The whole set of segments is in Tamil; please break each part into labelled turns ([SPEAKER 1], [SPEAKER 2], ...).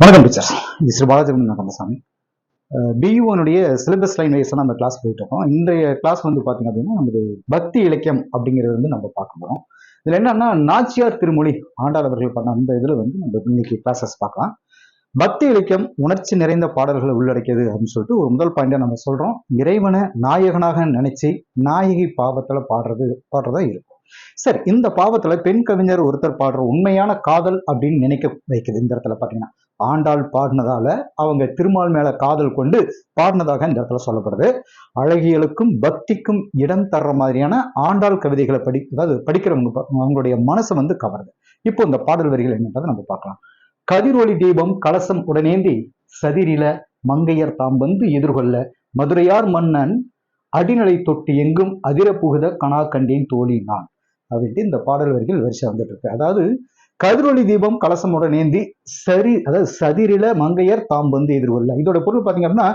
[SPEAKER 1] வணக்கம் டீச்சர் இது ஸ்ரீ பாலாஜிபன் கந்தசாமி. பியூனுடைய சிலபஸ் லைன் வைஸ் நம்ம கிளாஸ் போயிட்டு இருக்கோம். இன்றைய கிளாஸ் வந்து பார்த்தீங்க அப்படின்னா நமது பக்தி இலக்கியம் அப்படிங்கிறது வந்து நம்ம பார்க்க போகிறோம் இதில் என்னன்னா நாச்சியார் திருமொழி ஆண்டாளவர்கள் பண்ண அந்த இதில் வந்து நம்ம இன்னைக்கு கிளாஸஸ் பார்க்கலாம். பக்தி இலக்கியம் உணர்ச்சி நிறைந்த பாடல்களை உள்ளடக்கியது அப்படின்னு சொல்லிட்டு ஒரு முதல் பாயிண்டாக நம்ம சொல்கிறோம் இறைவனை நாயகனாக நினைச்சு நாயகி பாவத்தில் பாடுறது பாடுறதா இருக்கும். சரி இந்த பாவத்துல பெண் கவிஞர் ஒருத்தர் பாடுற உண்மையான காதல் அப்படின்னு நினைக்க வைக்குது இந்த இடத்துல பாத்தீங்கன்னா. ஆண்டாள் பாடினதால அவங்க திருமால் மேல காதல் கொண்டு பாடினதாக இந்த இடத்துல சொல்லப்படுது. அழகியலுக்கும் பக்திக்கும் இடம் தர்ற மாதிரியான ஆண்டாள் கவிதைகளை படி அதாவது படிக்கிறவங்க அவங்களுடைய மனசை வந்து கவருது. இப்போ இந்த பாடல் வரிகள் என்னன்றதை நம்ம பார்க்கலாம். கதிரொளி தீபம் கலசம் உடனேந்தி சதிரில மங்கையர் தாம் வந்து எதிர்கொள்ள மதுரையார் மன்னன் அடிநிலை தொட்டு எங்கும் அதிர புகுத கனா கண்டேன் தோழி நான் அப்படின்ட்டு இந்த பாடல் வரிகள் வரிசை வந்துட்டு இருக்கு. அதாவது கதிரொலி தீபம் கலசமுடன் ஏந்தி சரி அதாவது சதிரில மங்கையர் தாம் வந்து எதிர்கொள்ள இதோட பொருள் பாத்தீங்க அப்படின்னா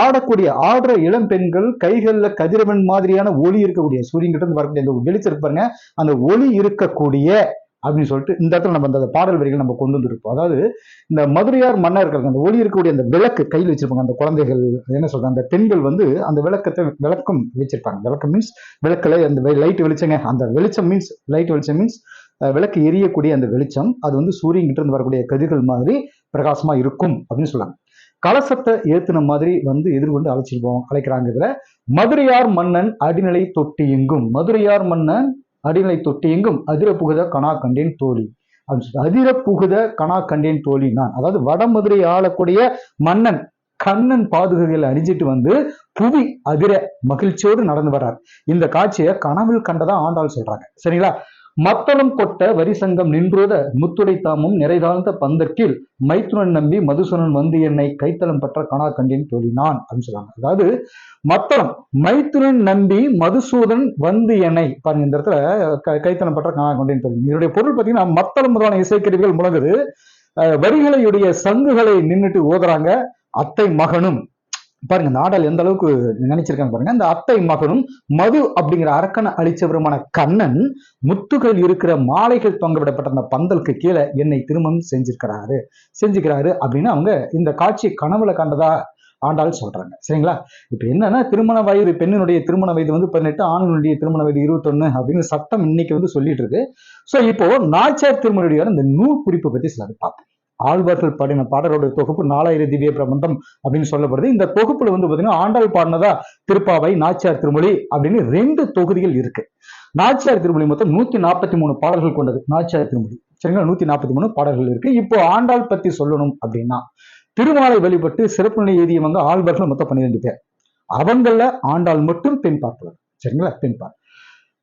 [SPEAKER 1] ஆடக்கூடிய ஆடுற இளம் பெண்கள் கைகள்ல கதிரவன் மாதிரியான ஒளி இருக்கக்கூடிய சூரியன் கிட்ட இருந்து வரக்கூடிய அந்த வெளிச்சம் பாருங்க அந்த ஒளி இருக்கக்கூடிய அப்படின்னு சொல்லிட்டு இந்த இடத்துல நம்ம அந்த பாடல் வரிகள் நம்ம கொண்டு வந்துருப்போம். அதாவது இந்த மதுரையார் மன்னர் மன்னர்கள் அந்த ஒளி இருக்கக்கூடிய அந்த விளக்கு கையில் வச்சிருப்பாங்க அந்த குழந்தைகள் என்ன சொல்றாங்க அந்த பெண்கள் வந்து அந்த விளக்கத்தை விளக்கம் வச்சிருப்பாங்க. விளக்கம் மீன்ஸ் விளக்கலை அந்த லைட் வெளிச்சங்க. அந்த வெளிச்சம் மீன்ஸ் லைட் வெளிச்சம் மீன்ஸ் விளக்கு எரியக்கூடிய அந்த வெளிச்சம் அது வந்து சூரியன்கிட்ட இருந்து வரக்கூடிய கதிர்கள் மாதிரி பிரகாசமா இருக்கும் அப்படின்னு சொல்றாங்க. கலசத்தை ஏத்துன மாதிரி வந்து எதிர்கொண்டு அழைச்சிட்டு போவோம் அழைக்கிறாங்க இதுல மதுரையார் மன்னன் அடிநிலை தொட்டி எங்கும். மதுரையார் மன்னன் அடிநிலை தொட்டி எங்கும். அதிர புகுத கனா கண்டேன் தோழி அப்படின்னு சொல்லிட்டு அதிர புகுத கனா கண்டேன் தோழி நான். அதாவது வடமதுரை ஆளக்கூடிய மன்னன் கண்ணன் பாதுகைகளை அணிஞ்சிட்டு வந்து புவி அதிர மகிழ்ச்சியோடு நடந்து வர்றார். இந்த காட்சியை கனவில் கண்டதா ஆண்டாள் சொல்றாங்க. சரிங்களா? மத்தளம் கொட்ட வரிசங்கம் நின்றோத முத்துடை தாமும் நிறைதாழ்ந்த பந்தற்கில் மைத்துனன் நம்பி மதுசூனன் வந்து என்னை கைத்தளம் பற்ற கனா கண்டேன் தோழினான் அப்படின்னு சொல்றாங்க. அதாவது மத்தளம் மைத்துனன் நம்பி மதுசூதன் வந்து என்னை பாருங்க இந்த இடத்துல க- கைத்தலம் பற்ற கனா கண்டேன் தோழி. இதனுடைய பொருள் பார்த்தீங்கன்னா மத்தளம் முதலான இசைக்கருவிகள் முழங்குது. வரிகளையுடைய சங்குகளை நின்னுட்டு ஓதுறாங்க அத்தை மகனும். பாருங்க நாடால் எந்த அளவுக்கு நினைச்சிருக்காங்க பாருங்க. அந்த அத்தை மகனும் மது அப்படிங்கிற அரக்கனை அழிச்சவருமான கண்ணன் முத்துகள் இருக்கிற மாலைகள் தொங்க விடப்பட்ட அந்த பந்தலுக்கு கீழே என்னை திருமணம் செஞ்சிருக்கிறாரு. செஞ்சுக்கிறாரு அப்படின்னு அவங்க இந்த காட்சி கனவுல கண்டதா ஆண்டாள் சொல்றாங்க. சரிங்களா? இப்போ என்னன்னா திருமண வயது பெண்ணினுடைய திருமண வயது வந்து பதினெட்டு ஆணினுடைய திருமண வயது இருபத்தொன்னு அப்படின்னு சட்டம் இன்னைக்கு வந்து சொல்லிட்டு இருக்கு. சோ இப்போ நாச்சியார் திருமணியோட இந்த நூல் குறிப்பு பத்தி சிலர் பார்ப்போம். ஆழ்வார்கள் பாடின பாடலோட தொகுப்பு நாலாயிரம் திவ்ய பிரபந்தம் அப்படின்னு சொல்லப்படுது. இந்த தொகுப்புல வந்து பாத்தீங்கன்னா ஆண்டாள் பாடினதா திருப்பாவை நாச்சியார் திருமொழி அப்படின்னு ரெண்டு தொகுதிகள் இருக்கு. நாச்சியார் திருமொழி மொத்தம் நூத்தி நாற்பத்தி மூணு பாடல்கள் கொண்டது நாச்சியார் திருமொழி. சரிங்களா? நூத்தி நாற்பத்தி மூணு பாடல்கள் இருக்கு. இப்போ ஆண்டாள் பத்தி சொல்லணும் அப்படின்னா திருமாலை வழிபட்டு சிறப்பு நிலை எழுதியவங்க ஆழ்வார்கள் மொத்தம் பன்னிரெண்டு பேர். அவங்கள ஆண்டாள் மட்டும் பெண் பார்ப்பவர். சரிங்களா? பெண் பார்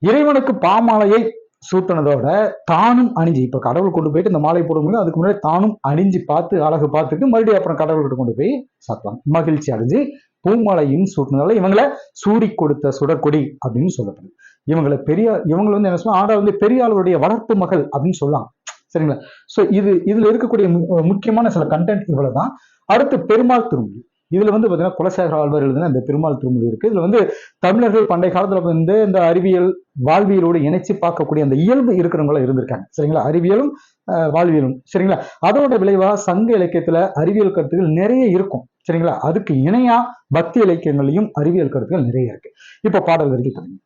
[SPEAKER 1] இறைவனுக்கு பாமாலையை சூட்டினதோட தானும் அணிஞ்சு இப்ப கடவுள் கொண்டு போயிட்டு இந்த மாலை போடும்போது அதுக்கு முன்னாடி தானும் அணிஞ்சு பார்த்து அழகு பார்த்துட்டு மறுபடியும் அப்புறம் கடவுள்கிட்ட கொண்டு போய் சாத்துவாங்க. மகிழ்ச்சி அடைஞ்சு பூமாலையும் சூட்டினதால இவங்களை சூடி கொடுத்த சுடற்கொடி அப்படின்னு சொல்லப்படுது. இவங்களை பெரிய இவங்களை வந்து என்ன சொல்லுவாங்க? ஆண்டாள் வந்து பெரியாளுடைய வளர்ப்பு மகள் அப்படின்னு சொல்லலாம் சரிங்களா? சோ இது இதுல இருக்கக்கூடிய மு- முக்கியமான சில கண்டென்ட் இவ்வளவுதான். அடுத்து பெருமாள் திருமொழி. இதுல வந்து பாத்தீங்கன்னா குலசேகர ஆழ்வார் எழுதின இந்த பெருமாள் திருமொழி இருக்கு. இதுல வந்து தமிழர்கள் பண்டைய காலத்துல வந்து இந்த அறிவியல் வாழ்வியலோடு இணைச்சு பார்க்கக்கூடிய அந்த இயல்பு இருக்கிறவங்களா இருந்திருக்காங்க. சரிங்களா? அறிவியலும் அஹ், வாழ்வியலும். சரிங்களா? அதோட விளைவா சங்க இலக்கியத்துல அறிவியல் கருத்துக்கள் நிறைய இருக்கும். சரிங்களா? அதுக்கு இணையா பக்தி இலக்கியங்களையும் அறிவியல் கருத்துக்கள் நிறைய இருக்கு. இப்ப பாடல் வரைக்கும் பாருங்க.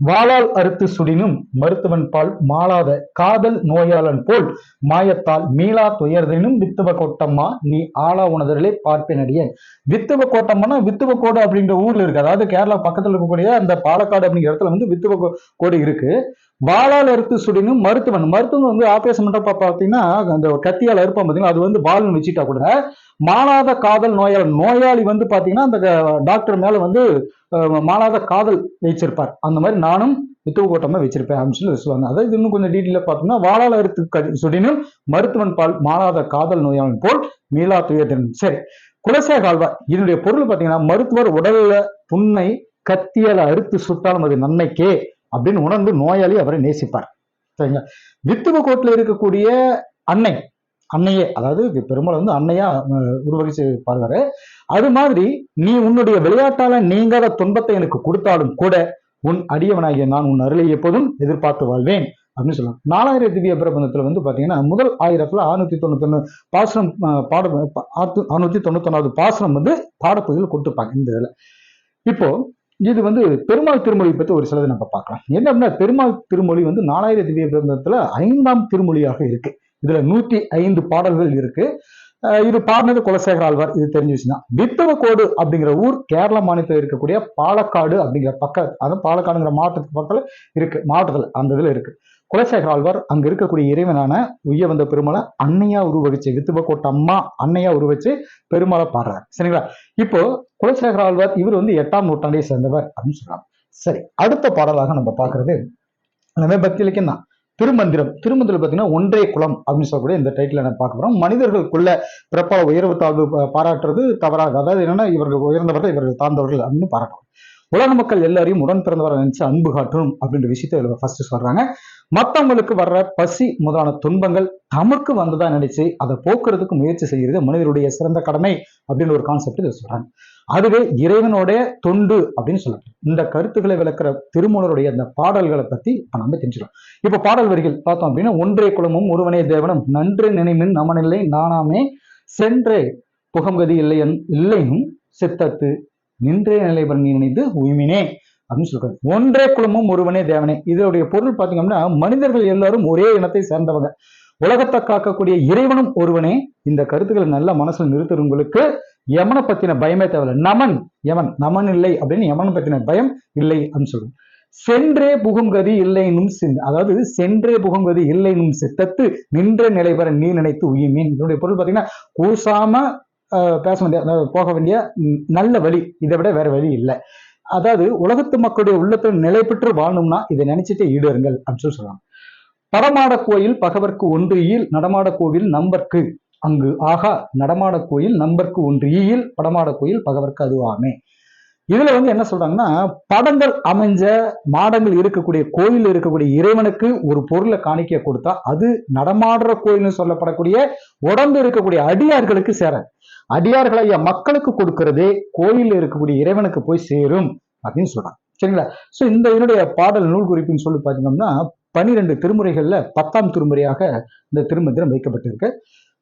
[SPEAKER 1] வாளால் அறுத்து சுடினும் மருத்துவன் பால் மாளாத காதல் நோயாளன் போல் மாயத்தால் மீளா துயர்தினும் வித்துவ கோட்டம்மா நீ ஆளா உணர்தலே பார்ப்பேன் அடியேன் வித்துவ கோட்டம்னா வித்துவ கோடு அப்படிங்கிற ஊர்ல இருக்கு. அதாவது கேரளா பக்கத்துல இருக்கக்கூடிய அந்த பாலக்காடு அப்படிங்கிற இடத்துல வந்து வித்துவ கோ- கோடு இருக்கு. வாளால் அறுத்து சுடினும் மருத்துவன். மருத்துவன் வந்து ஆபரேஷன் பண்றப்ப பார்த்தீங்கன்னா அந்த கத்தியால் அறுப்பான் பார்த்தீங்கன்னா அது வந்து வால்னு வச்சுட்டா கூட மாறாத காதல் நோயாளி நோயாளி வந்து பார்த்தீங்கன்னா அந்த டாக்டர் மேலே வந்து மாறாத காதல் வச்சிருப்பார் அந்த மாதிரி நானும் வித்துவ கோட்டமாக வச்சிருப்பேன் அப்படின்னு சொல்லி சொல்லுவாங்க. அதாவது இன்னும் கொஞ்சம் டீட்டெயிலாக பார்த்தோம்னா வாழால அறுத்து க- சுடினும் மருத்துவன் பால் மாறாத காதல் நோயாளன் போல் மீளா துயதன் சரி குலசேக கால்வாய் இதனுடைய பொருள் பார்த்தீங்கன்னா மருத்துவர் உடல்ல புண்ணை கத்தியால் அறுத்து சுட்டாலும் அது நன்மைக்கே அப்படின்னு உணர்ந்து நோயாளி அவரை நேசிப்பார். சரிங்களா? வித்துவ கோட்டில் இருக்கக்கூடிய அன்னை அன்னையே அதாவது இது பெருமாள் வந்து அன்னையா உருவகி செய்வாரு அது மாதிரி நீ உன்னுடைய விளையாட்டால நீங்காத துன்பத்தை எனக்கு கொடுத்தாலும் கூட உன் அடியவனாகிய நான் உன் அருளை எப்போதும் எதிர்பார்த்து வாழ்வேன் அப்படின்னு சொல்லலாம். நாலாயிரம் திவ்ய பிரபந்தத்துல வந்து பாத்தீங்கன்னா முதல் ஆயிரத்துல அறுநூத்தி தொண்ணூத்தொன்னு பாசனம் பாட அறுநூத்தி தொண்ணூத்தொன்னாவது பாசனம் வந்து பாடப்பகுதியில் கொடுத்துருப்பாங்க இந்த இதுல. இப்போ இது வந்து பெருமாள் திருமொழி பற்றி ஒரு சிலது நம்ம பார்க்கலாம். என்ன அப்படின்னா பெருமாள் திருமொழி வந்து நாலாயிரம் திவ்ய பிரபந்தத்துல ஐந்தாம் திருமொழியாக இருக்கு. இதுல நூத்தி ஐந்து பாடல்கள் இருக்கு. இது பாடினது குலசேகர் ஆழ்வார். இது தெரிஞ்சு வச்சுன்னா வித்தவக்கோடு அப்படிங்கிற ஊர் கேரள மாநிலத்தில் இருக்கக்கூடிய பாலக்காடு அப்படிங்கிற பக்க அதாவது பாலக்காடுங்கிற மாவட்டத்துக்கு பக்கத்துல இருக்கு மாவட்டத்துல அந்த இதுல இருக்கு. குலசேகர் ஆழ்வார் அங்க இருக்கக்கூடிய இறைவனான உய்ய வந்த பெருமாளை அன்னையா உருவகிச்சு வித்துவக்கோட்டை அம்மா அன்னையா உருவச்சு பெருமாளை பாடுறாரு. சரிங்களா? இப்போ குலசேகர் ஆழ்வார் இவர் வந்து எட்டாம் நூற்றாண்டை சேர்ந்தவர் அப்படின்னு சொல்றாங்க. சரி அடுத்த பாடலாக நம்ம பாக்குறது எல்லாமே பக்தி இலக்கியம் தான் திருமந்திரம். திருமந்திரம் பார்த்தீங்கன்னா ஒன்றே குலம் அப்படின்னு சொல்லக்கூடிய இந்த டைட்டில் நம்ம பார்க்க போகிறோம் மனிதர்களுக்குள்ள பிறப்பால உயர்வு தாழ்வு பாராட்டுறது தவறாக அதாவது என்னன்னா இவர்கள் உயர்ந்தவர்கள் இவர்கள் தாழ்ந்தவர்கள் அப்படின்னு பாராட்டணும். உலக மக்கள் எல்லாரையும் உடன் பிறந்தவரை நினைச்சு அன்பு காட்டணும் அப்படின்ற விஷயத்த ஃபர்ஸ்ட் சொல்றாங்க. மற்றவங்களுக்கு வர்ற பசி முதலான துன்பங்கள் தமக்கு வந்ததா நினைச்சு அதை போக்குறதுக்கு முயற்சி செய்கிறது மனிதருடைய சிறந்த கடமை அப்படின்னு ஒரு கான்செப்ட் இதை சொல்றாங்க. அதுவே இறைவனுடைய தொண்டு அப்படின்னு சொல்லலாம். இந்த கருத்துக்களை விளக்குற திருமூலருடைய அந்த பாடல்களை பத்தி இப்ப நம்ம தெரிஞ்சுக்கலாம் இப்ப பாடல் வரிகள் பார்த்தோம் அப்படின்னா ஒன்றே குலமும் ஒருவனே தேவனும் நன்று நினைமின் நமனில்லை நானாமே சென்றே புகம்கதி இல்லையன் இல்லையும் சித்தத்து நின்றே நிலைவன் நீ உய்மினே அப்படின்னு சொல்றாரு. ஒன்றே குலமும் ஒருவனே தேவனே. இதனுடைய பொருள் பார்த்தீங்க அப்படின்னா மனிதர்கள் எல்லாரும் ஒரே இனத்தை சேர்ந்தவங்க. உலகத்தை காக்கக்கூடிய இறைவனும் ஒருவனே. இந்த கருத்துக்களை நல்ல மனசில் நிறுத்துறவங்களுக்கு யமனை பத்தின பயமே தேவையில்ல. நமன் யமன் நமன் இல்லை அப்படின்னு யமனை பத்தின பயம் இல்லை அப்படின்னு சொல்லுவோம் சென்றே புகும் கதி இல்லைனும் சின் அதாவது சென்றே புகும் கதி இல்லைனும் சித்தத்து நின்ற நிலை பெற நீ நினைத்து உயிமீன் இதனுடைய பொருள் பார்த்தீங்கன்னா கூசாம ஆஹ், பேச வேண்டிய அதாவது போக வேண்டிய நல்ல வழி இதை விட வேற வழி இல்லை. அதாவது உலகத்து மக்களுடைய உள்ளத்தில் நிலை பெற்று வாழணும்னா இதை நினைச்சிட்டே ஈடுருங்கள் அப்படின்னு சொல்லி சொல்றாங்க. பரமாட கோயில் பகவர்க்கு ஒன்று ஈல் நடமாட கோவில் நம்பர்க்கு. அங்கு ஆகா நடமாட கோயில் நம்பர்க்கு ஒன்று ஈயில் படமாட கோயில் பகவர்க்கு அதுவாமே இதுல வந்து என்ன சொல்றாங்கன்னா படங்கள் அமைஞ்ச மாடங்கள் இருக்கக்கூடிய கோயில் இருக்கக்கூடிய இறைவனுக்கு ஒரு பொருளை காணிக்க கொடுத்தா அது நடமாடுற கோயில்னு சொல்லப்படக்கூடிய உடம்பு இருக்கக்கூடிய அடியார்களுக்கு சேர அடியார்கள் ஐயா மக்களுக்கு கொடுக்கறதே கோயில் இருக்கக்கூடிய இறைவனுக்கு போய் சேரும் அப்படின்னு சொல்றாங்க. சரிங்களா? சோ இந்த இதனுடைய பாடல் நூல் குறிப்புன்னு சொல்லி பார்த்தீங்கன்னா பனிரெண்டு திருமுறைகள்ல பத்தாம் திருமுறையாக இந்த திருமந்திரம் வைக்கப்பட்டிருக்கு.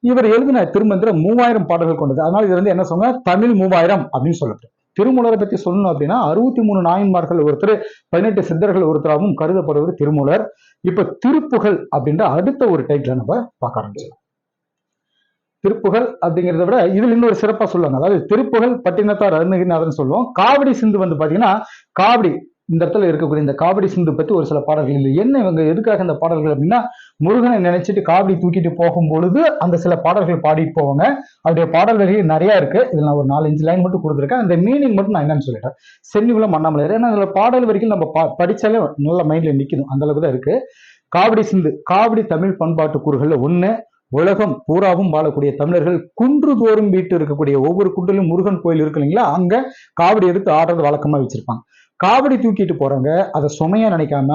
[SPEAKER 1] இவர் எழுதின திருமந்திரம் மூவாயிரம் பாடல்கள் கொண்டது. அதனால இது வந்து என்ன சொன்னா தமிழ் மூவாயிரம் அப்படின்னு சொல்லப்பட்டு திருமூலரை பத்தி சொல்லணும் அப்படின்னா அறுபத்தி மூணு நாயன்மார்கள் ஒருத்தர் பதினெட்டு சித்தர்கள் ஒருத்தராகவும் கருதப்படுவது திருமூலர். இப்ப திருப்புகழ் அப்படின்ற அடுத்த ஒரு டைட்டில் நம்ம பார்க்க ஆரம்பிச்சிடலாம். திருப்புகழ் அப்படிங்கிறத விட இதுல இன்னொரு சிறப்பா சொல்லுவாங்க. அதாவது திருப்புகழ் பட்டினத்தார் அருணகிரிநாதன் சொல்லுவோம். காவடி சிந்து வந்து பாத்தீங்கன்னா காவடி இந்த இடத்துல இருக்கக்கூடிய இந்த காவடி சிந்து பத்தி ஒரு சில பாடல்கள் இல்லை. என்ன இவங்க எதுக்காக இந்த பாடல்கள் அப்படின்னா முருகனை நினைச்சிட்டு காவடி தூக்கிட்டு போகும் பொழுது அந்த சில பாடல்கள் பாடிட்டு போவாங்க. அவருடைய பாடல் வரிகள் நிறைய இருக்கு. இதுல நான் ஒரு நாலஞ்சு லைன் மட்டும் கொடுத்துருக்கேன். அந்த மீனிங் மட்டும் நான் என்னன்னு சொல்லிட்டேன் சென்னிகுளம் அண்ணாமலையார் ஏன்னா அதுல பாடல் வரிகள் நம்ம பா- படிச்சாலே நல்ல மைண்ட்ல நிக்கணும் அந்த அளவுக்கு தான் இருக்கு. காவடி சிந்து காவடி தமிழ் பண்பாட்டு கூறுகள்ல ஒண்ணு உலகம் பூராவும் வாழக்கூடிய தமிழர்கள் குன்று தோறும் வீட்டு இருக்கக்கூடிய ஒவ்வொரு குன்றிலும் முருகன் கோயில் இருக்கு இல்லைங்களா? அங்க காவடி எடுத்து ஆடுறது வழக்கமா வச்சிருப்பாங்க. காவடி தூக்கிட்டு போறவங்க அதை சுமையா நினைக்காம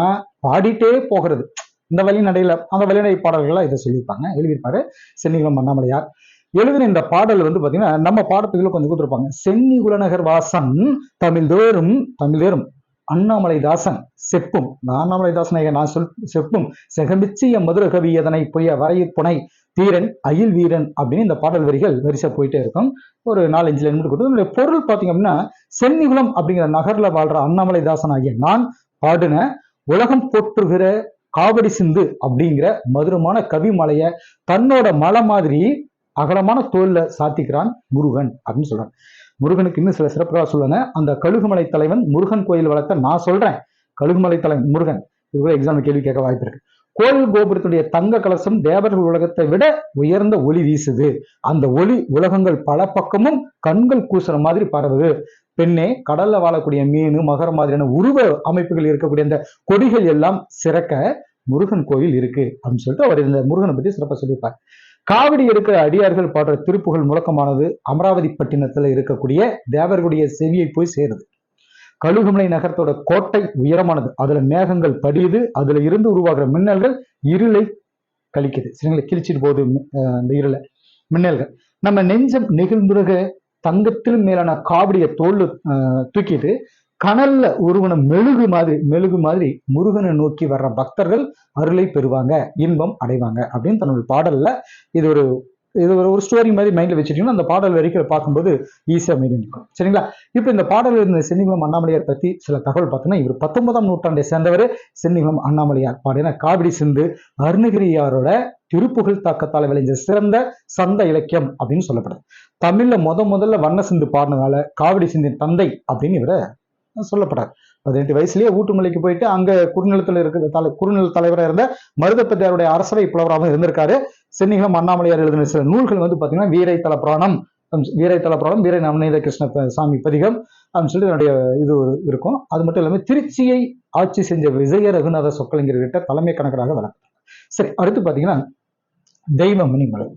[SPEAKER 1] பாடிட்டே போகிறது. இந்த வழிநடையில அந்த வழிநடை பாடல்கள்லாம் இதை சொல்லியிருப்பாங்க. எழுதியிருப்பாரு சென்னிகுளம் அண்ணாமலையார் எழுதின இந்த பாடல் வந்து பாத்தீங்கன்னா நம்ம பாடத்துக்குள்ள கொஞ்சம் கொடுத்துருப்பாங்க. சென்னி குலநகர் வாசன் தமிழ் தேரும் அண்ணாமலை தாசன் செப்பும் நான் அண்ணாமலை தாசனை நான் சொல் செப்பும் செகமிச்சிய மதுர கவி எதனை பொய்ய வரையிற் புனை தீரன் அயில் வீரன் அப்படின்னு இந்த பாடல் வரிகள் வரிசை போயிட்டே இருக்கும். ஒரு நாலஞ்சு லைன் மட்டும் கொடுத்து பொருள் பார்த்தீங்க அப்படின்னா சென்னிகுளம் அப்படிங்கிற நகர்ல வாழ்ற அண்ணாமலை தாசன் ஆகிய நான் பாடின உலகம் போற்றுகிற காவடி சிந்து அப்படிங்கிற மதுரமான கவிமலைய தன்னோட மலை மாதிரி அகலமான தோல்ல சாத்திக்கிறான் முருகன் அப்படின்னு சொல்றான் முருகனுக்கு இன்னும் சில சிறப்புகளாக சொல்லுங்க அந்த கழுகுமலை தலைவன் முருகன் கோயில் வளர்த்த நான் சொல்றேன். கழுகுமலை தலைவன் முருகன். இது கூட எக்ஸாம் கேள்வி கேட்க வாய்ப்பு இருக்கு. கோயில் கோபுரத்துடைய தங்க கலசம் தேவர்கள் உலகத்தை விட உயர்ந்த ஒளி வீசுது. அந்த ஒளி உலகங்கள் பல பக்கமும் கண்கள் கூசுற மாதிரி பரவுது. பெண்ணே கடல்ல வாழக்கூடிய மீன் மகர மாதிரியான உருவ அமைப்புகள் இருக்கக்கூடிய அந்த கொடிகள் எல்லாம் சிறக்க முருகன் கோயில் இருக்கு. அப்படின்னு சொல்லிட்டு அவர் இந்த முருகனை பத்தி சிறப்பாக சொல்லியிருப்பார். காவடி எடுக்கிற அடியார்கள் பாடுற திருப்புகள் முழக்கமானது அமராவதி பட்டினத்துல இருக்கக்கூடிய தேவர்களுடைய செவியை போய் சேருது. கழுகுமலை நகரத்தோட கோட்டை உயரமானது. அதுல மேகங்கள் படியுது. அதுல இருந்து உருவாகிற மின்னல்கள் இருளை கழிக்குது. சரிங்களா கிழிச்சிட்டு போகுது அந்த இருளை. மின்னல்கள். நம்ம நெஞ்சம் நெகிழ்ந்துருக தங்கத்திலும் மேலான காவடியை தோல் தூக்கிட்டு கனல்ல உருவன மெழுகு மாதிரி மெழுகு மாதிரி முருகனை நோக்கி வர்ற பக்தர்கள் அருளை பெறுவாங்க இன்பம் அடைவாங்க அப்படின்னு தன்னுடைய பாடல்ல இது ஒரு இது ஒரு ஒரு ஸ்டோரி மாதிரி மைண்ட்ல வச்சுட்டீங்கன்னா அந்த பாடல் வரைக்கும் பார்க்கும்போது ஈஸியாக மீது நிற்கும் சரிங்களா? இப்போ இந்த பாடல் இருந்த சென்னிகுளம் அண்ணாமலையார் பத்தி சில தகவல் பார்த்தீங்கன்னா இவர் பத்தொன்பதாம் நூற்றாண்டை சேர்ந்தவர் சென்னிகுளம் அண்ணாமலையார். பாடின காவிரி சிந்து அருணகிரியாரோட திருப்புகழ் தாக்கத்தால் விளைஞ்ச சிறந்த சந்த இலக்கியம் அப்படின்னு சொல்லப்படுது. தமிழ்ல முத முதல்ல வண்ண சிந்து பாடினதால காவிரி சிந்தின் தந்தை அப்படின்னு இவரை சொல்லப்படார் பதினெட்டு வயசுலேயே ஊட்டுமலைக்கு போயிட்டு அங்கே குறுநிலத்தில் இருக்கிற தலை குறுநில தலைவராக இருந்த மருதப்பத்தியாருடைய அரசவை புலவராகவும் இருந்திருக்காரு. சென்னிகளும் அண்ணாமலையார் எழுதின சில நூல்கள் வந்து பார்த்தீங்கன்னா வீரை தலப்புராணம் வீரை தலப்புராணம் வீர வீரை நவநீத கிருஷ்ண சாமி பதிகம் அப்படின்னு சொல்லி என்னுடைய இது இருக்கும். அது மட்டும் இல்லாமல் திருச்சியை ஆட்சி செஞ்ச விஜய ரகுநாத சொக்கலிங்கர்கிட்ட தலைமை கணக்கராக வளர்த்தார் சரி அடுத்து பார்த்தீங்கன்னா தெய்வமணி மலை.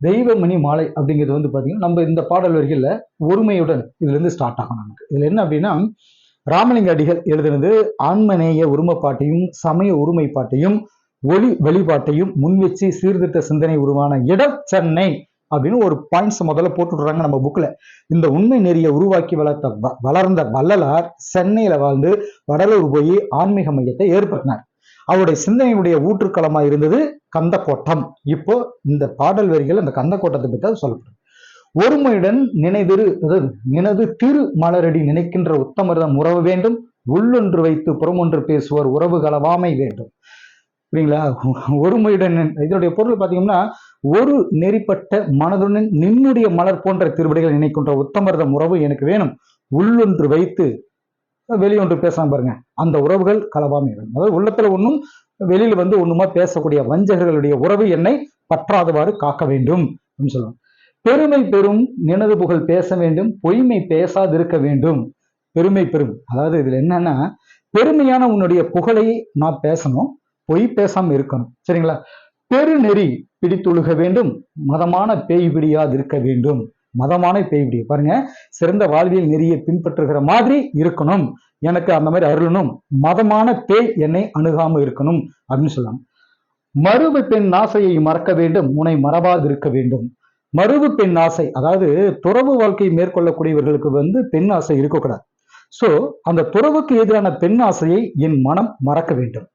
[SPEAKER 1] தெய்வமணி மாலை அப்படிங்கிறது வந்து பார்த்தீங்கன்னா நம்ம இந்த பாடல் வரிகளில் ஒருமையுடன் இதுலேருந்து ஸ்டார்ட் ஆகும் நமக்கு. இதில் என்ன அப்படின்னா ராமலிங்க அடிகள் எழுதுனது ஆன்மநேய உருமைப்பாட்டையும் சமய உரிமைப்பாட்டையும் ஒளி வழிபாட்டையும் முன்வச்சு சீர்திருத்த சிந்தனை உருவான இடம் சென்னை அப்படின்னு ஒரு பாயிண்ட்ஸ் முதல்ல போட்டுடுறாங்க நம்ம புக்கில் இந்த உண்மை நெறியை உருவாக்கி வளர்த்த வ- வளர்ந்த வள்ளலார் சென்னையில் வாழ்ந்து வடலூர் போய் ஆன்மீக மையத்தை ஏற்படுத்தினார். அவருடைய சிந்தனையுடைய ஊற்றுக்களமாக இருந்தது கந்தக்கோட்டம். இப்போ இந்த பாடல் வரிகள் அந்த கந்தக்கோட்டத்தை பற்றி அது சொல்லப்படுது ஒருமையுடன் நினைதிரு நினது திரு மலரடி நினைக்கின்ற உத்தமர்தம் உறவு வேண்டும். உள்ளொன்று வைத்து புறமொன்று பேசுவோர் உறவு களவாமை வேண்டும். சரிங்களா ஒருமையுடன் இதனுடைய பொருள் பார்த்தீங்கன்னா ஒரு நெறிப்பட்ட மனதுடன் நின்னுடைய மலர் போன்ற திருவடிகள் நினைக்கின்ற உத்தமர்தம் உறவு எனக்கு வேணும். உள்ளொன்று வைத்து வெளியொன்று பேசாம பாருங்க. அந்த உறவுகள் கலவாமை வேண்டும். அதாவது உள்ளத்துல ஒண்ணும் வெளியில் வந்து ஒண்ணுமா பேசக்கூடிய வஞ்சகர்களுடைய உறவு என்னை பற்றாதவாறு காக்க வேண்டும் அப்படின்னு சொல்லுவாங்க. பெருமை பெறும் நினது புகழ் பேச வேண்டும் பொய்மை பேசாதிருக்க வேண்டும். பெருமை பெறும். அதாவது இதுல என்னன்னா பெருமையான உன்னுடைய புகழை நான் பேசணும் பொய் பேசாம இருக்கணும். சரிங்களா? பெருநெறி பிடித்துழுக வேண்டும் மதமான பேய் பிடியாதிருக்க வேண்டும். மதமான பேய் பிடி பாருங்க சிறந்த வாழ்வியல் நெறியை பின்பற்றுகிற மாதிரி இருக்கணும். எனக்கு அந்த மாதிரி அருளணும். மதமான பேய் என்னை அணுகாம இருக்கணும் அப்படின்னு சொல்லலாம் மறுவு பெண் ஆசையை மறக்க வேண்டும் உனை மறவாது இருக்க வேண்டும். மறுவு பெண் ஆசை அதாவது துறவு வாழ்க்கையை மேற்கொள்ளக்கூடியவர்களுக்கு வந்து பெண் ஆசை இருக்கக்கூடாது. சோ அந்த துறவுக்கு எதிரான பெண் ஆசையை என் மனம் மறக்க வேண்டும்.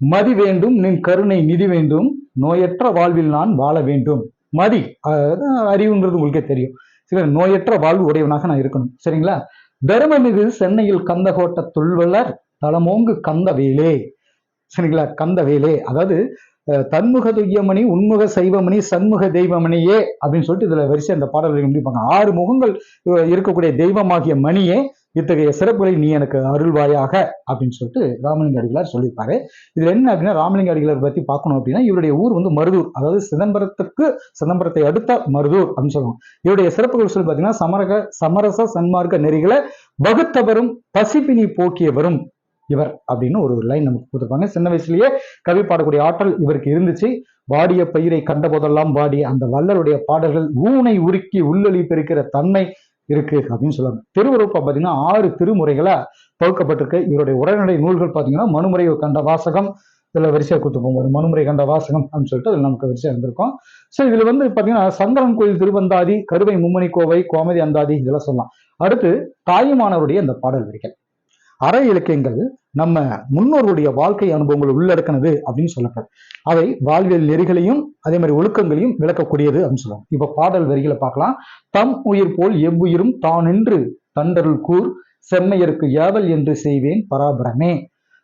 [SPEAKER 1] மதி வேண்டும் நின் கருணை நிதி வேண்டும் நோயற்ற வாழ்வில் நான் வாழ வேண்டும். மதி அறிவுங்கிறது உங்களுக்கே தெரியும். சில நோயற்ற வாழ்வு உடையவனாக நான் இருக்கணும். சரிங்களா? தருமமிகு சென்னையில் கந்தகோட்ட தொல்வலர் தலமோங்கு கந்தவேலே. சரிங்களா? கந்தவேலே. அதாவது தன்முக துய்யமணி உண்முக சைவமணி சண்முக தெய்வமணியே அப்படின்னு சொல்லிட்டு இதுல வரிசை அந்த பாடல்கள் முடிப்பாங்க ஆறு முகங்கள் இருக்கக்கூடிய தெய்வமாகிய மணியே இத்தகைய சிறப்புகளை நீ எனக்கு அருள்வாயாக அப்படின்னு சொல்லிட்டு ராமலிங்க அடிகளார் சொல்லியிருப்பாரு. இதுல என்ன அப்படின்னா ராமலிங்க அடிகளார் பத்தி பார்க்கணும் அப்படின்னா இவருடைய ஊர் வந்து மருதூர். அதாவது சிதம்பரத்துக்கு சிதம்பரத்தை அடுத்த மருதூர் அப்படின்னு சொல்லுவோம் இவருடைய சிறப்புகள் சொல்லி பார்த்தீங்கன்னா சமரக சமரச சன்மார்க்க நெறிகளை வகுத்தவரும் பசிப்பினி போக்கியவரும் இவர் அப்படின்னு ஒரு லைன் நமக்கு கொடுத்துருப்பாங்க. சின்ன வயசுலயே கவி பாடக்கூடிய ஆற்றல் இவருக்கு இருந்துச்சு. வாடிய பயிரை கண்ட போதெல்லாம் வாடிய அந்த வல்லருடைய பாடல்கள் ஊனை உருக்கி உள்ளொலி பெருக்கிற தன்மை இருக்கு அப்படின்னு சொல்லுவாங்க. திருவருப்பா பார்த்தீங்கன்னா ஆறு திருமுறைகளை பகுக்கப்பட்டிருக்கு. இவருடைய உரைநடை நூல்கள் பார்த்தீங்கன்னா மனுமுறை கண்ட வாசகம் இதுல வரிசையாக கொடுத்து போகும்போது மனுமுறை கண்ட வாசகம் அப்படின்னு சொல்லிட்டு அதில் நமக்கு வரிசையாக இருந்திருக்கும். ஸோ இதுல வந்து பாத்தீங்கன்னா சங்கரன் கோயில் திருவந்தாதி கருவை மும்மணி கோவை கோமதி அந்தாதி இதெல்லாம் சொல்லலாம். அடுத்து தாயுமானவருடைய அந்த பாடல் வரிகள். அற இலக்கியங்கள் நம்ம முன்னோருடைய வாழ்க்கை அனுபவங்கள் உள்ளடக்கினது அப்படின்னு சொல்லப்படுது அவை வாழ்வியல் நெறிகளையும் அதே மாதிரி ஒழுக்கங்களையும் விளக்கக்கூடியது அப்படின்னு சொல்லுவாங்க இப்ப பாடல் வரிகளை பார்க்கலாம். தம் உயிர் போல் எவ்வுயிரும் தான் என்று தண்டருள் கூர் செம்மையருக்கு ஏவல் என்று செய்வேன் பராபரமே.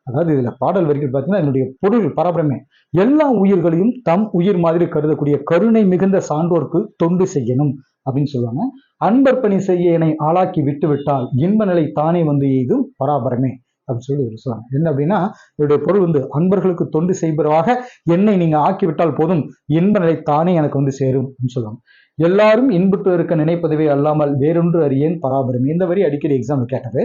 [SPEAKER 1] அதாவது இதுல பாடல் வரிகள் பார்த்தீங்கன்னா என்னுடைய பொருள் பராபரமே. எல்லா உயிர்களையும் தம் உயிர் மாதிரி கருதக்கூடிய கருணை மிகுந்த சான்றோர்க்கு தொண்டு செய்யணும் அப்படின்னு சொல்லுவாங்க. அன்பர் பணி செய்ய என்னை ஆளாக்கி விட்டு விட்டால் இன்ப நிலை தானே வந்து எய்தும் பராபரமே. அப்படின்னு சொல்லி இவர் சொல்லுவாங்க என்ன அப்படின்னா இவருடைய பொருள் வந்து அன்பர்களுக்கு தொண்டு செய்பவராக என்னை நீங்க ஆக்கிவிட்டால் போதும் இன்ப நிலை தானே எனக்கு வந்து சேரும் அப்படின்னு சொல்லுவாங்க. எல்லாரும் இன்புற்று இருக்க நினைப்பதுவே அல்லாமல் வேறொன்று அறியேன் பராபரம். இந்த வரி அடிக்கடி எக்ஸாம் கேட்டது.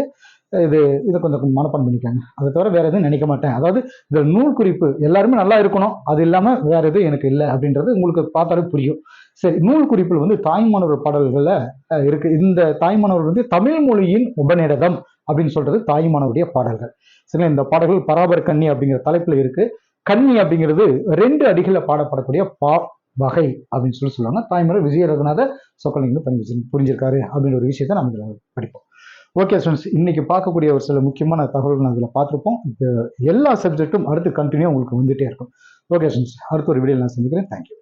[SPEAKER 1] இது இதை கொஞ்சம் மனப்பான் பண்ணிக்காங்க. அதை தவிர வேற எதுவும் நினைக்க மாட்டேன். அதாவது இந்த நூல் குறிப்பு எல்லாருமே நல்லா இருக்கணும். அது இல்லாம வேற எதுவும் எனக்கு இல்லை அப்படின்றது உங்களுக்கு பார்த்தாலே புரியும். சரி நூல் குறிப்பில் வந்து தாய்மானவர் பாடல்களில் இருக்கு. இந்த தாய்மானவர் வந்து தமிழ் மொழியின் உபநிடதம் அப்படின்னு சொல்றது தாய்மானவருடைய பாடல்கள். சரிங்களா? இந்த பாடல்கள் பராபர கன்னி அப்படிங்கிற தலைப்புல இருக்கு. கன்னி அப்படிங்கிறது ரெண்டு அடிகளில் பாடப்படக்கூடிய பா வகை அப்படின்னு சொல்லி சொல்லுவாங்க. தாய்மலர் விஜய ரகுநாத சொக்கலிங்க பண்ணி புரிஞ்சிருக்காரு அப்படின்ற ஒரு விஷயத்தை நம்ம இதில் படிப்போம். ஓகே ஸ்டூடெண்ட்ஸ் இன்னைக்கு பார்க்கக்கூடிய ஒரு சில முக்கியமான தகவல்கள் நான் அதில் பார்த்துருப்போம். இது எல்லா சப்ஜெக்ட்டும் அடுத்து கண்டினியூ உங்களுக்கு வந்துட்டே இருக்கும். ஓகே ஸ்டூடெண்ட்ஸ் அடுத்த ஒரு வீடியோ நான் சந்திக்கிறேன். தேங்க்யூ